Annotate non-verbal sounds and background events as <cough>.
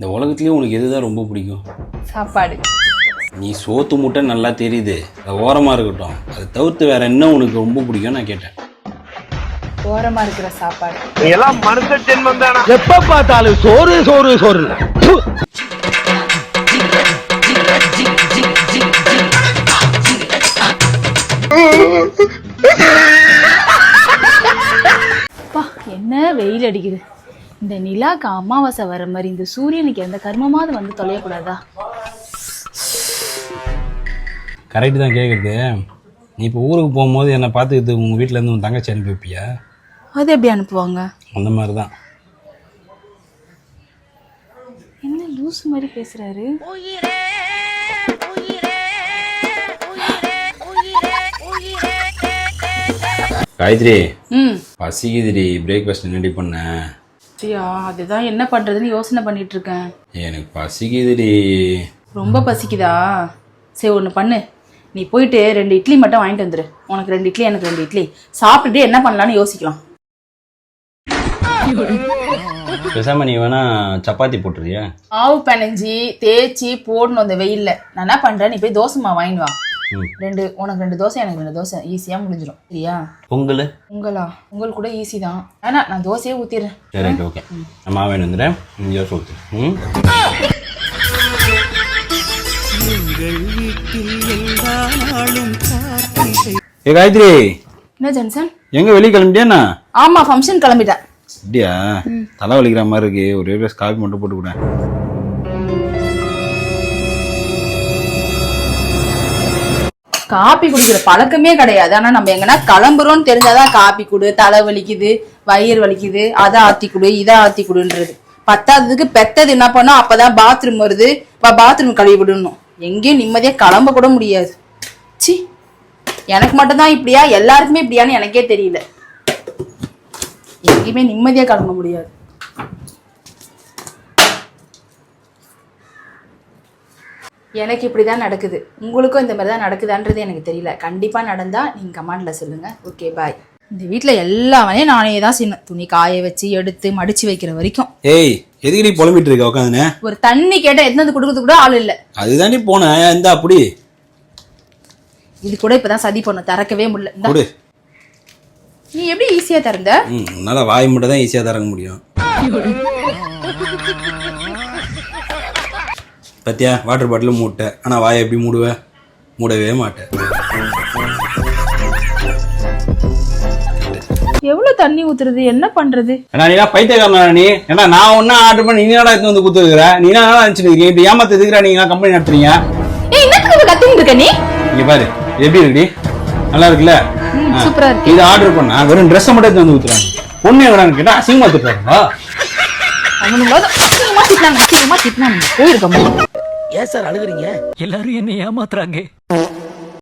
இந்த உலகத்துலேயே உனக்கு எதுதான் ரொம்ப பிடிக்கும்? சாப்பாடு. நீ சோத்து மூட்டை நல்லா தெரியுது. அது ஓரமாக இருக்கட்டும். அதை தவிர்த்து வேற என்ன உனக்கு ரொம்ப பிடிக்கும் நான் கேட்டேன். ஓரமா இருக்கிற சாப்பாடு. எல்லாம் மனுஷ ஜென்மம் தானா? எப்ப பார்த்தாலும் சோறு சோறு சோறு. என்ன வெயில் அடிக்குது? இந்த நிலாக்கு அமாவாசை வர மாதிரி இந்த சூரியனுக்கு எந்த கர்மமாவது வந்து தொலையக்கூடாதா? கரெக்டு தான் கேட்குறது நீ இப்போ ஊருக்கு போகும்போது என்னை பார்த்துக்கிட்டு உங்கள் வீட்டிலேருந்து உன் தங்கச்சி அனுப்பி வைப்பியா? அது எப்படி அனுப்புவாங்க? அந்த மாதிரி தான் என்ன லூஸ் மாதிரி பேசுறாரு? காயத்ரி. ம். பசிக்குதுடி பிரேக்ஃபாஸ்ட் என்னடி பண்ண? அப்படியா அதுதான் என்ன பண்றதுன்னு யோசனை பண்ணிட்டு இருக்கேன் எனக்கு பசிக்குதுடி. ரொம்ப பசிக்குதா? சரி ஒன்று பண்ணு. நீ போயிட்டு ரெண்டு இட்லி மட்டும் வாங்கிட்டு வந்துரு. உனக்கு ரெண்டு இட்லி எனக்கு ரெண்டு இட்லி. சாப்பிட்டுட்டு என்ன பண்ணலாம்னு யோசிக்கலாம். பேசாம நீ வேணா சப்பாத்தி போட்டுறியா? மாவு பிணைஞ்சி தேய்ச்சி போடணும் அந்த வெயில்ல. நான் என்ன பண்றேன்? நீ போய் தோசை மாவு வாங்கிட்டு வா. ரெண்டு உனக்கு ரெண்டு தோசை எனக்கு ரெண்டு தோசை. ஈஸியா முடிஞ்சிடும் சரியா? பொங்கல் உங்களா? உங்கள் கூட ஈஸி தான். வேணா நான் தோசையே ஊத்திடுறேன். சரி ரைட் ஓகே நான் மாவேன் வந்துடுறேன். ஊத்து. ம்? ஏ காயத்ரி. என்ன ஜென்சன்? எங்க வெளியே கிளம்பிட்டியாண்ணா ஆமா ஃபங்க்ஷன் கிளம்பிட்டேன். அப்படியா? தலை வலிக்கிற மாதிரி இருக்கு. ஒரே காபி மட்டும் போட்டு கூட. காப்பி குடிக்கிற பழக்கமே கிடையாது. ஆனா நம்ம எங்கன்னா கிளம்புறோம்னு தெரிஞ்சாதான் காப்பி குடு தலை வலிக்குது வயிறு வலிக்குது அதை ஆத்தி குடு இதை ஆத்தி குடுன்றது. பத்தாததுக்கு பெத்தது என்ன பண்ணோம் அப்பதான் பாத்ரூம் வருது. பாத்ரூம் கழுவி விடணும். எங்கேயும் நிம்மதியா கிளம்ப கூட முடியாது. சி எனக்கு மட்டும்தான் இப்படியா? எல்லாருக்குமே இப்படியான்னு எனக்கே தெரியல. எங்கேயுமே நிம்மதியா கிளம்ப முடியாது. எனக்கு இப்படிதான் நடக்குது. உங்களுக்கும் இந்த மாதிரி தான் நடக்குதான்றது எனக்கு தெரியல. கண்டிப்பா நடந்தா நீங்க கமெண்ட்ல சொல்லுங்க. ஓகே பாய் இந்த வீட்ல எல்லா வேலையும் நானே தான் செய்யணும் துணி காய வச்சு எடுத்து மடிச்சு வைக்கிற வரைக்கும். ஏய் எதுக்கு நீ புலம்பிட்டு இருக்க உட்காந்துனே ஒரு தண்ணி கேட்டா எத்தனை கொடுக்கறது கூட ஆள் இல்ல. அதுதான் நீ போன இந்த அப்படி? இது கூட இப்பதான் சதி பண்ண திறக்கவே முடியல. இந்தா. நீ எப்படி ஈஸியா திறந்த? ம் உன்னால வாய் மட்டும் தான் ஈஸியாக திறக்க முடியும். <laughs> பத்தியா? வாட்டர் பாட்டில் மூட்டை. ஆனால் வாயை எப்படி மூடுவ? மூடவே மாட்டேன். எவ்வளவு தண்ணி ஊத்துறது? என்ன பண்றது? ஏன்னா நீ பைத்தியக்காரனா நீ. ஏன்னா நான் ஒன்றா ஆர்டர் பண்ணி நீ என்னடா எடுத்து வந்து கொடுத்துருக்குற நீ என்ன நினச்சிட்டு இருக்கீங்க? இப்படி ஏமாத்து எதுக்குறா நீங்க கம்பெனி நடத்துறீங்க? ஏய் என்னத்துக்கு கத்திட்டு இருக்க நீ? இங்க பாரு எப்படி இருக்குடி நல்லா இருக்குல்ல? சூப்பரா இருக்கு. இது ஆர்டர் பண்ணா வெறும் ட்ரெஸ்ஸை மட்டும் எடுத்து வந்து ஊத்துறாங்க. பொண்ணு எங்கடான்னு கேட்டா அசிங்கமா திட்டுறாங்க. அவனுங்களாவது அசிங்கமா திட்டினாங்க அசிங்கமா திட்டினாங்க. போயிருக்கோம். ஏன் சார் அழுகுறீங்க? எல்லாரும் என்னை ஏமாத்துறாங்க.